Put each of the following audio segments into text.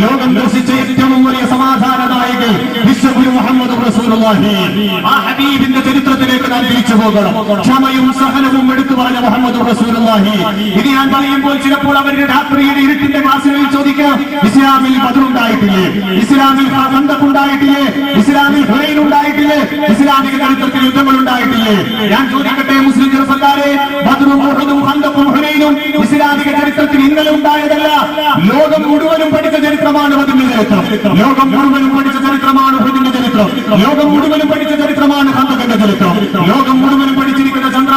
ലോകം ദർശിച്ച ഏറ്റവും വലിയ സമാധാന നായകൻ വിശ്വഗുരു മുഹമ്മദ് ആ ഹബീബിന്റെ ചരിത്രത്തിലേക്ക് നാം തിരിച്ചു പോകണം. ക്ഷമയും സഹനവും എടുത്തു പറഞ്ഞ മുഹമ്മദ് റസൂലുള്ളാഹി. ഇത് ഞാൻ പറയുമ്പോൾ ചിലപ്പോൾ അവരുടെ രാത്രിയുടെ ഇരുട്ടിന്റെ ക്ലാസ്സുകളിൽ ചോദിക്കാം ഇസ്ലാമിൽ ബദറുണ്ടായിട്ടില്ലേ? ഇസ്ലാമിൽ ഉണ്ടായിട്ടില്ലേ ഇസ്ലാമിൽ ഹുറൈൻ ഉണ്ടായിട്ടില്ലേ ഇസ്ലാമിക ചരിത്രത്തിൽ യുദ്ധങ്ങൾ ഉണ്ടായിട്ടില്ലേ ഞാൻ ചോദിക്കട്ടെ മുസ്ലിം ചെറുപ്പക്കാരെ ബദറും ഖന്തഖും ഇസ്ലാമിക ചരിത്രത്തിൽ ഇന്നലെ ഉണ്ടായതല്ല. ലോകം മുഴുവനും ചരിത്രമാണ് പതിന്റെ ചരിത്രം. ലോകം മുഴുവനും പഠിച്ച ചരിത്രമാണ് പതിന്റെ ചരിത്രം. ലോകം മുഴുവനും പഠിച്ച ചരിത്രമാണ് ഖന്തഖിന്റെ ചരിത്രം. ലോകം മുഴുവനും പഠിച്ചിരിക്കുന്ന ചന്ദ്ര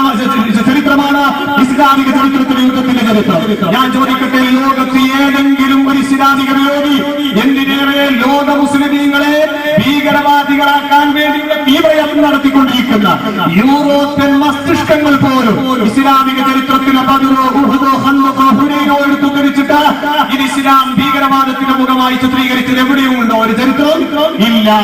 ചരിത്രമാണ് ഇസ്ലാമിക ചരിത്രത്തിലെ യുദ്ധത്തിന്റെ ചരിത്രം. ഞാൻ ചോദിക്കട്ടെ ലോകത്ത് ഏതെങ്കിലും ഒരു ഇസ്ലാമിക വിരോധി എന്തിനേറെ ലോക മുസ്ലിമീങ്ങളെ ഭീകരവാദികളാക്കാൻ വേണ്ടിയുള്ള തീവ്രയത്നം നടത്തിക്കൊണ്ടിരിക്കുന്ന യൂറോപ്യൻ മസ്തിഷ്കങ്ങൾ പോലും ഇസ്ലാമിക ചരിത്രത്തിലെ ബദറോ ഉഹുദോ ഖന്തഖോ ഹുനൈനോ എടുത്തു ധരിച്ചിട്ട് ഇത് ഇസ്ലാം ഭീകരവാദത്തിന്റെ മുഖമായി ചിത്രീകരിച്ചത് എവിടെയും ഉണ്ടോ ഒരു ചരിത്രം ഇല്ല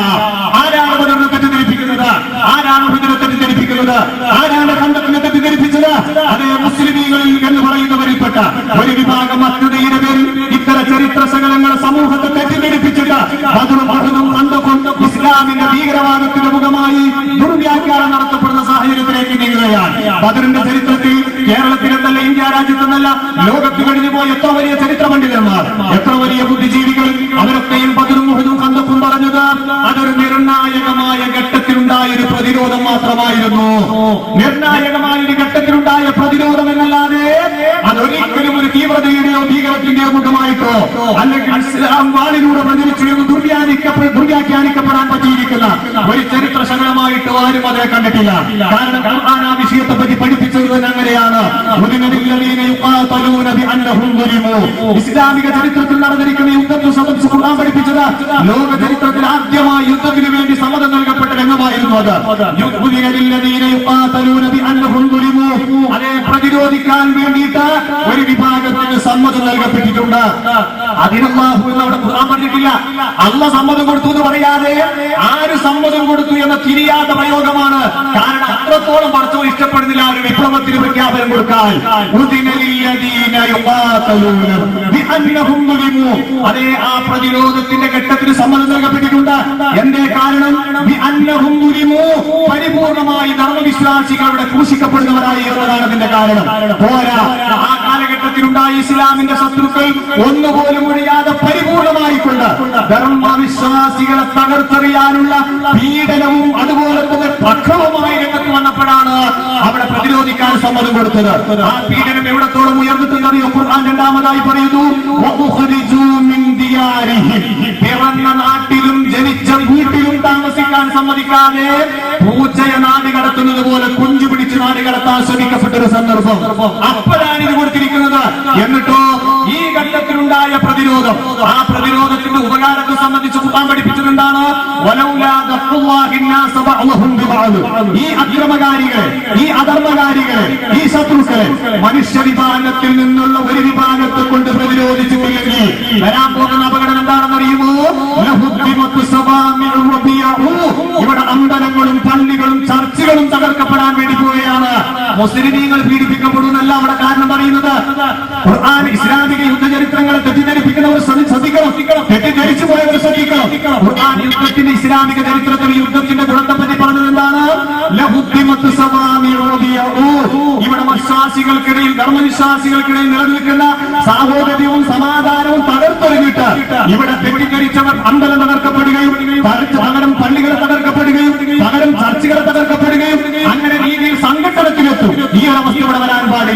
ആരാണ് ബദറിനെ തെറ്റിദ്ധരിപ്പിക്കുന്നത് ആരാണ് ഉഹുദിനെ തെറ്റിദ്ധരിപ്പിക്കുന്നത് ആരാണ് കണ്ടത്തിനെ തെറ്റിദ്ധരിപ്പിച്ചത്? അതേ മുസ്ലിമീങ്ങളിൽ എന്ന് പറയുന്നവരിൽപ്പെട്ട ഒരു വിഭാഗം അജ്ഞതയുടെ പേരിൽ ഇത്തരം ചരിത്ര ശകലങ്ങൾ സമൂഹത്തെ തെറ്റിദ്ധരിപ്പിച്ചിട്ട് മധുരം ഖന്തഖും ഇസ്ലാമിന്റെ ഭീകരവാദത്തിന്റെ മുഖമായി ദുർവ്യാഖ്യാനം നടത്തപ്പെടുന്ന സാഹചര്യത്തിലേക്ക് നീങ്ങുകയാണ്. ബദറിന്റെ ചരിത്രത്തിൽ കേരളത്തിലെന്നല്ല ഇന്ത്യ രാജ്യത്തെന്നല്ല ലോകത്ത് കഴിഞ്ഞു പോയ എത്ര വലിയ ചരിത്ര പണ്ഡിതന്മാർ എത്ര വലിയ ബുദ്ധിജീവികൾ നിർണായകമായ ഒരു ഘട്ടത്തിലുണ്ടായ പ്രതിരോധം എന്നല്ലാതെ അതൊരിക്കലും ഒരു തീവ്രതയുടെയോ ഭീകരത്തിന്റെയോ മുഖമായിട്ടോ അല്ലെങ്കിൽ ഇസ്ലാം വാളിലൂടെ പ്രചരിച്ചു എന്ന് ദുർവ്യാഖ്യാനിക്കപ്പെടാൻ പറ്റിയിരിക്കുന്ന ഒരു ചരിത്ര ശകലമായിട്ടോ ആരും അതിനെ കണ്ടിട്ടില്ല. കാരണം ആ വിഷയത്തെ പറ്റി പഠിപ്പിച്ചത് തന്നെ അങ്ങനെയാണ്. ഇസ്ലാമിക ചരിത്രത്തിൽ നടന്നിരിക്കുന്ന യുദ്ധത്തിൽ സംബന്ധിച്ച് ഖുർആൻ പഠിപ്പിച്ചത്. ലോക ചരിത്രത്തിൽ ആദ്യമായി യുദ്ധത്തിന് വേണ്ടി സമ്മതം നൽകപ്പെട്ട രംഗമായിരുന്നു അത് ഉദിനലില്ലദീന യുഖാതലൂന ബിഅന്നഹും ളുലിമു. അതേ പ്രതിരോധിക്കാൻ വേണ്ടിയിട്ട് ഒരു വിഭാഗത്തിന് സമ്മതം നൽകപ്പെട്ടിട്ടുണ്ട്. അതിനല്ലാഹു എന്ന് അവിടെ ഖുർആൻ പറഞ്ഞിട്ടില്ല. അല്ല സമ്മതം കൊടുത്തു എന്ന് പറയാതെ ആര് സമ്മതം കൊടുത്തു എന്ന തിരിയാത്ത പ്രയോഗമാണ്. കാരണം അത്രത്തോളം പടച്ചോ ഇഷ്ടപ്പെടുന്നില്ല ഒരു വിപ്ലവത്തിന് പ്രഖ്യാപനം കൊടുക്കാൻ. അതെ ആ പ്രതിരോധത്തിന്റെ ഘട്ടത്തിന് സമ്മതം നൽകപ്പെട്ടിട്ടുണ്ട്. എന്റെ കാരണം. പരിപൂർണമായി ധർമ്മവിശ്വാസികളുടെ ക്രൂശിക്കപ്പെടുന്നവരായി എന്നതാണ് അതിന്റെ കാരണം. പോരാ. ആ ഇസ്ലാമിന്റെ ശത്രുക്കൾ ഒന്നുപോലും ഒഴിയാതെ പരിപൂർണമായിക്കൊണ്ട് ധർമ്മവിശ്വാസികളെ തകർത്തെറിയാനുള്ള പീഡനവും അതുപോലെ തന്നെ പ്രക്ഷോഭമായി രംഗത്ത് വന്നപ്പോഴാണ് അവിടെ പ്രതിരോധിക്കാൻ സമ്മതം കൊടുത്തത് ആ പീഡനം എവിടത്തോളം ഉയർന്നിട്ടുണ്ടെന്ന് ഖുർആൻ രണ്ടാമതായി പറയുന്നു. പിറന്ന വീട്ടിലും ജീവിക്കാൻ സമ്മതിക്കാതെ പൂച്ചയെ നാട് കടത്തുന്നത് പോലെ കുഞ്ചു പിടിച്ച് നാട് കടത്താൻ ശ്രമിക്കപ്പെട്ട ഒരു സന്ദർഭം. അപ്പോഴാണ് ഇത് കൊടുത്തിരിക്കുന്നത്. എന്നിട്ടോ ഈ ഘട്ടത്തിലുണ്ടായ പ്രതിരോധം ആ പ്രതിരോധത്തിന്റെ ഉപകാരത്തെ സംബന്ധിച്ച് കൂട്ടാൻ പഠിപ്പിച്ചിട്ടുണ്ടാണ്? ഈ അക്രമകാരികളെ ഈ അധർമ്മകാരികളെ ഈ ശത്രുക്കളെ മനുഷ്യ വിഭാഗത്തിൽ നിന്നുള്ള ഒരു വിഭാഗത്തെ കൊണ്ട് പ്രതിരോധിച്ചു വരാൻ പോകുന്ന അപകടം എന്താണെന്നറിയുമോ? ചർച്ചുകളും തകർക്കപ്പെടാൻ വേണ്ടി പോവുകയാണ്. മുസ്ലിമീങ്ങൾ പീഡിപ്പിക്കപ്പെടുന്നല്ല അവിടെ കാരണം പറയുന്നത്. ഖുർആൻ ഇസ്ലാമിക യുദ്ധചരിത്രങ്ങളെ തെറ്റിദ്ധരിപ്പിക്കുന്നവർ ശ്രദ്ധി- ശ്രദ്ധിക്കണം തെറ്റിദ്ധരിച്ചു പോയവർ ശ്രദ്ധിക്കണം യുദ്ധത്തിന്റെ ഇസ്ലാമിക ചരിത്രത്തിൽ യുദ്ധത്തിന്റെ ഗുണത്തെ പറ്റി പറഞ്ഞത് എന്താണ്. ഇവിടെ വിശ്വാസികൾക്കിടയിൽ ധർമ്മവിശ്വാസികൾക്കിടയിൽ നിലനിൽക്കുന്ന സാഹോദര്യവും സമാധാനവും തകർത്തൊരുങ്ങിട്ട് ഇവിടെ തെറ്റിദ്ധരിച്ചവർ അമ്പലം തകർക്കപ്പെടുകയും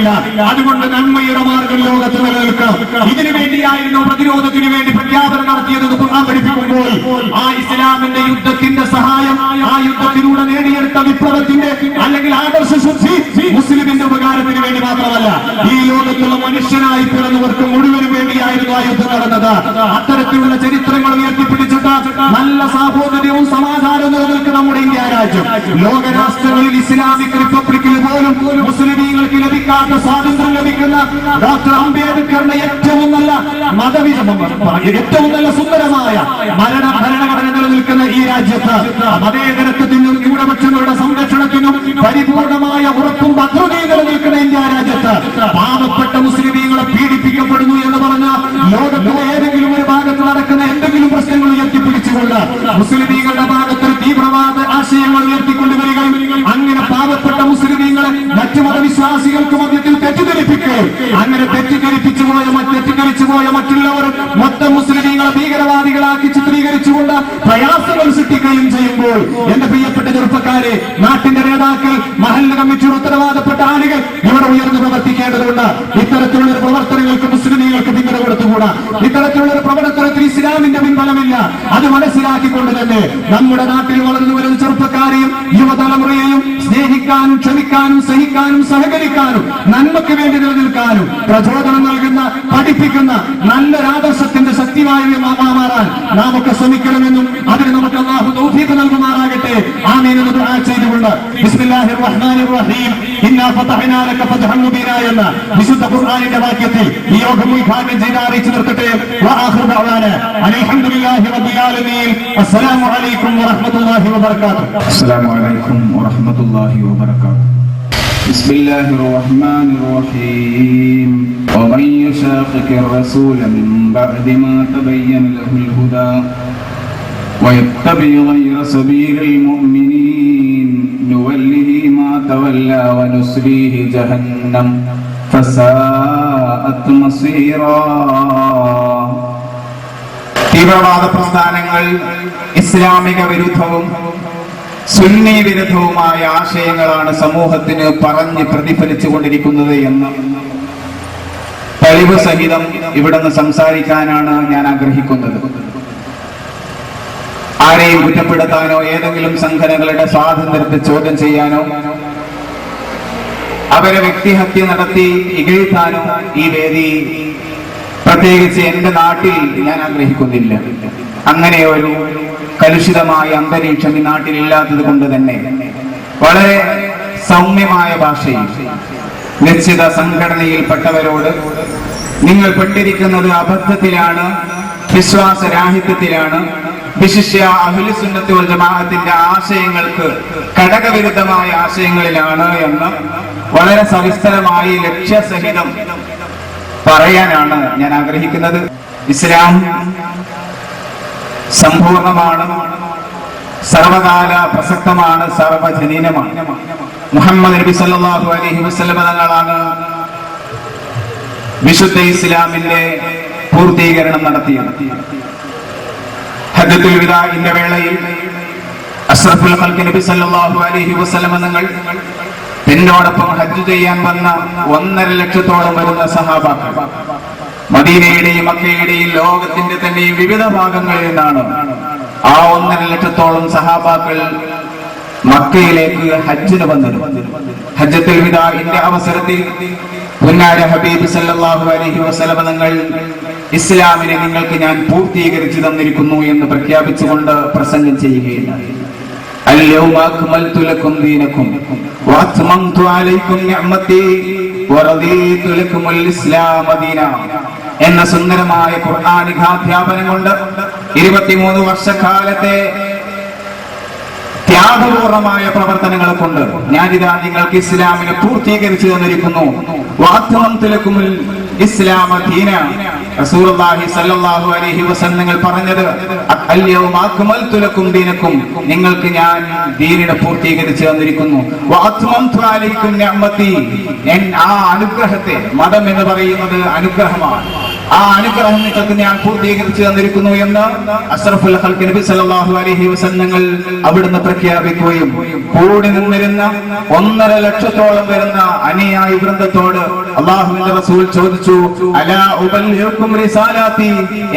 പാടില്ല അതുകൊണ്ട് നന്മയുടെ മാർഗം ലോകത്ത് നിലനിൽക്കാം ഇതിനു വേണ്ടിയായിരുന്നു പ്രതിരോധത്തിന് വേണ്ടി പ്രഖ്യാപനം നടത്തിയത് പഠിപ്പിക്കുമ്പോൾ ആ ഇസ്ലാമിന്റെ യുദ്ധത്തിന്റെ സഹായം ആ യുദ്ധത്തിലൂടെ നേടിയെടുത്ത വിപ്ലവത്തിന്റെ അല്ലെങ്കിൽ ആദർശ ശുദ്ധി മുസ്ലിമിന്റെ ഉപകാരത്തിന് വേണ്ടി മാത്രമല്ല ഈ ലോകത്തുള്ള മനുഷ്യനായി പിറന്നവർക്ക് മുഴുവനും വേണ്ടിയായിരുന്നു ആ യുദ്ധം നടന്നത്. അത്തരത്തിലുള്ള ചരിത്രങ്ങൾ ഉയർത്തിപ്പിടിച്ചിട്ട് നല്ല സാഹോദര്യവും രാജ്യം ലോകരാഷ്ട്രങ്ങളിൽ ഇസ്ലാമിക് റിപ്പബ്ലിക്കിൽ പോലും മുസ്ലിമീങ്ങൾക്ക് ലഭിക്കാത്ത സ്വാതന്ത്ര്യം ലഭിക്കുന്ന ഡോക്ടർ അംബേദ്കറിന്റെ ഏറ്റവും നല്ല മതവിധമം ഏറ്റവും നല്ല സുന്ദരമായ മരണ ഭരണഘടന നിലനിൽക്കുന്ന ഈ രാജ്യത്ത് മതേതരത്വത്തിനും ന്യൂനപക്ഷങ്ങളുടെ സംരക്ഷണത്തിനും പരിപൂർണമായ ഉറപ്പും ഭദ്രതയും നിലനിൽക്കുന്ന ഇന്ത്യ രാജ്യത്ത് പാവപ്പെട്ട മുസ്ലിമീങ്ങളെ പീഡിപ്പിക്കപ്പെടുന്നു എന്ന് പറഞ്ഞ ലോകത്തിലെ ഏതെങ്കിലും ഒരു ഭാഗത്ത് നടക്കുന്ന എന്തെങ്കിലും പ്രശ്നങ്ങൾ ഉയർത്തിപ്പിടിച്ചുകൊണ്ട് ഭാഗത്ത് തീവ്രവാദ ആശയങ്ങൾ ഉയർത്തിക്കൊണ്ടുവരികയും അങ്ങനെ പാവപ്പെട്ട മുസ്ലിമീങ്ങളെ മറ്റു മതവിശ്വാസികൾക്ക് മധ്യത്തിൽ തെറ്റിദ്ധരിപ്പിക്കുകയും അങ്ങനെ തെറ്റിദ്ധരിപ്പിച്ചു പോയ തെറ്റിദ്ധരിച്ചു പോയ മറ്റുള്ളവർ മൊത്തം മുസ്ലിമീങ്ങളെ ഭീകരവാദികളാക്കി ചിത്രീകരിച്ചുകൊണ്ട് പ്രയാസങ്ങൾ സൃഷ്ടിക്കുകയും ചെയ്യുമ്പോൾ എന്റെ പ്രിയപ്പെട്ട ചെറുപ്പക്കാരെ നാട്ടിന്റെ നേതാക്കൾ മഹല്ല കമ്മിറ്റിയുടെ ഉത്തരവാദപ്പെട്ട ആളുകൾ ഇവിടെ ഉയർന്നു പ്രവർത്തിക്കേണ്ടതുണ്ട്. ഇത്തരത്തിലുള്ള പ്രവർത്തനങ്ങൾക്ക് മുസ്ലിമീങ്ങൾക്ക് പിന്തുണ കൊടുത്തുകൂടാ? ഇത്തരത്തിലുള്ള ഒരു പ്രവർത്തനത്തിൽ ഇസ്ലാമിന്റെ പിൻബലമില്ല അത് മനസ്സിലാക്കിക്കൊണ്ട് തന്നെ നമ്മുടെ നാട്ടിൽ വളർന്നു വരുന്ന ചെറുപ്പക്കാരെയും യുവതലമുറയെയും സ്നേഹിക്കാനും ക്ഷമിക്കാനും സഹിക്കാനും സഹകരിക്കാനും നന്മയ്ക്ക് വേണ്ടി നിലനിൽക്കാനും പ്രചോദനം നൽകുന്ന പഠിപ്പിക്കുന്ന നല്ലൊരാദർശത്തിന്റെ ശക്തിവായി മാറാൻ നാം ഒക്കെ ശ്രമിക്കണമെന്നും അതിന് നമുക്ക് അള്ളാഹു തൗഫീഖ് നൽകുമാറാകട്ടെ. ആമീൻ എന്ന് ദുആ ചെയ്തുകൊണ്ട് ബിസ്മില്ലാഹിർ റഹ്മാനിർ റഹീം ഇന്നാ ഫതഹ്നാ ലക ഫതഹൻ മുബീനാ എന്ന വിശുദ്ധ ഖുർആനിന്റെ വാക്യത്തിൽ ഈ യോഗം ഉദ്ഘാടനം ചെയ്ത് അറിയിച്ചു നിർത്തട്ടെ വആഖിറു ദഅവാന. അൽഹംദുലില്ലാഹി റബ്ബിൽ ആലമീൻ. അസ്സലാമു അലൈക്കും വറഹ്മത്തുള്ളാഹി വബറകാതുഹു. അസ്സലാമു അലൈക്കും വറഹ്മത്തുള്ളാഹി വബറകാതുഹു. بسم الله الرحمن الرحيم ومن يشاقق الرسول من بعد ما تبين له الهدى ويتبع غير سبيل المؤمنين نوله ما تولى ونسليه جهنم فساءت مصيرا തീവ്രവാദ പ്രസ്ഥാനങ്ങൾ ഇസ്ലാമിക വിരുദ്ധവും സുന്നി വിരുദ്ധവുമായ ആശയങ്ങളാണ് സമൂഹത്തിന് പറഞ്ഞ് പ്രതിഫലിച്ചു കൊണ്ടിരിക്കുന്നത് എന്ന്. തെളിവ് സഹിതം ഇവിടുന്ന് സംസാരിക്കാനാണ് ഞാൻ ആഗ്രഹിക്കുന്നത്. ആരെയും കുറ്റപ്പെടുത്താനോ ഏതെങ്കിലും സംഘടനകളുടെ സ്വാതന്ത്ര്യത്തെ ചോദ്യം ചെയ്യാനോ അവരെ വ്യക്തിഹത്യ നടത്തി ഇകഴ്ത്താനോ ഈ വേദി പ്രത്യേകിച്ച് എന്റെ നാട്ടിൽ ഞാൻ ആഗ്രഹിക്കുന്നില്ല. അങ്ങനെ ഒരു കലുഷിതമായ അന്തരീക്ഷം ഈ നാട്ടിൽ ഇല്ലാത്തത് കൊണ്ട് തന്നെ. വളരെ സൗമ്യമായ ഭാഷയിൽ നിശ്ചിത സംഘടനയിൽപ്പെട്ടവരോട് നിങ്ങൾ പെട്ടിരിക്കുന്നത് അബദ്ധത്തിലാണ് വിശ്വാസരാഹിത്യത്തിലാണ്. വിശിഷ്യ അഹുലുസുന്നത്ത് വൽ ജമാഅത്തിന്റെ ആശയങ്ങൾക്ക് ഘടകവിരുദ്ധമായ ആശയങ്ങളിലാണ് എന്ന് വളരെ സവിസ്തരമായി ലക്ഷ്യസഹിതം പറയാനാണ് ഞാൻ ആഗ്രഹിക്കുന്നത്. ഇസ്ലാം സമ്പൂർണമാണ്. സർവകാല പ്രസക്തമാണ് സർവജനീനമാണ്. മുഹമ്മദ് നബി സല്ലല്ലാഹു അലൈഹി വസല്ലം തങ്ങളാണ് വിശുദ്ധ ഇസ്ലാമിന്റെ പൂർത്തീകരണം നടത്തിയത്. ഹജ്ജത്തുൽ വിദാഇന്റെ വേളയിൽ അഷ്റഫുൽ ഖൽക്ക് നബി സല്ലല്ലാഹു അലൈഹി വസല്ലം തങ്ങൾ എന്നോടൊപ്പം ഹജ്ജ് ചെയ്യാൻ വന്ന ഒന്നര ലക്ഷത്തോളം വരുന്ന സഹാബാക്കൾ. മദീനയുടെയും മക്കയുടെയും ലോകത്തിന്റെ തന്നെയും വിവിധ ഭാഗങ്ങളിൽ നിന്നാണ് ആ ഒന്നര ലക്ഷത്തോളം സഹാബാക്കൾ മക്കയിലേക്ക് ഹജ്ജിന് വന്നത് ഹജ്ജത്തുൽ വിദാഇന്റെ അവസരത്തിൽ പുന്നാര ഹബീബ് സല്ലല്ലാഹു അലൈഹി വസല്ലം തങ്ങൾ ഇസ്ലാമിനെ നിങ്ങൾക്ക് ഞാൻ പൂർത്തീകരിച്ചു തന്നിരിക്കുന്നു എന്ന് പ്രഖ്യാപിച്ചുകൊണ്ട് പ്രസംഗം ചെയ്യുകയുണ്ടായി اليوم أكملت لكم دينكم وأتممت عليكم نعمتي ورضيت لكم الإسلام دينا എന്ന സുന്ദരമായ ഖുർആാനികാധ്യാപനം കൊണ്ട് ഇരുപത്തിമൂന്ന് വർഷക്കാലത്തെ ത്യാഗപൂർണമായ പ്രവർത്തനങ്ങൾ കൊണ്ട് ഞാനിതാ നിങ്ങൾക്ക് ഇസ്ലാമിനെ പൂർത്തീകരിച്ചു തന്നിരിക്കുന്നു. ദീന. റസൂലുള്ളാഹി സല്ലല്ലാഹു അലൈഹി പറഞ്ഞത് നിങ്ങൾക്ക് ഞാൻ ദീനിനെ പൂർത്തീകരിച്ചു തന്നിരിക്കുന്നു. അലൈക്കും ആ അനുഗ്രഹത്തെ മതം എന്ന് പറയുന്നത് അനുഗ്രഹമാണ്. ആ അനുഗ്രഹം നിങ്ങൾക്ക് ഞാൻ പൂർത്തീകരിച്ചു തന്നിരിക്കുന്നു എന്ന് അഷ്റഫുൽ ഖൽഖ് നബി സല്ലല്ലാഹു അലൈഹി വസല്ലങ്ങൾ അവിടുന്ന് പ്രഖ്യാപിക്കുകയും കൂടി നിന്നിരുന്ന ഒന്നര ലക്ഷത്തോളം വരുന്ന അനുയായി വൃന്ദത്തോട് അള്ളാഹുവിന്റെ റസൂൽ ചോദിച്ചു അലാ ഉബല്ലിഗുക്കും റിസാലാത്തി?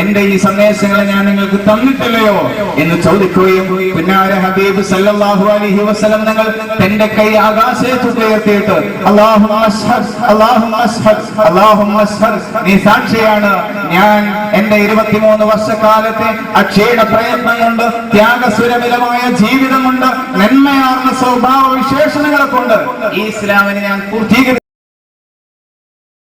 എന്റെ ഈ സന്ദേശങ്ങളെ ഞാൻ നിങ്ങൾക്ക് തന്നിട്ടില്ലയോ? എന്ന് ചോദിക്കുകയും പിന്നാരെ ഹബീബ് സല്ലല്ലാഹു അലൈഹി വസല്ലം നിങ്ങൾ തന്റെ കൈ ആകാശത്ത് ഉയർത്തിയിട്ട് അള്ളാഹു അശ്ഹദ് നീ സാക്ഷിയാണ് ഞാൻ എന്റെ ഇരുപത്തിമൂന്ന് വർഷക്കാലത്തെ അക്ഷീണ പ്രയത്നമുണ്ട് ത്യാഗസുരമിതമായ ജീവിതം കൊണ്ട് നന്മയാർന്ന സ്വഭാവ വിശേഷണങ്ങളെ കൊണ്ട് ഈ ഇസ്ലാമിനെ ഞാൻ പൂർത്തീകരിച്ചു.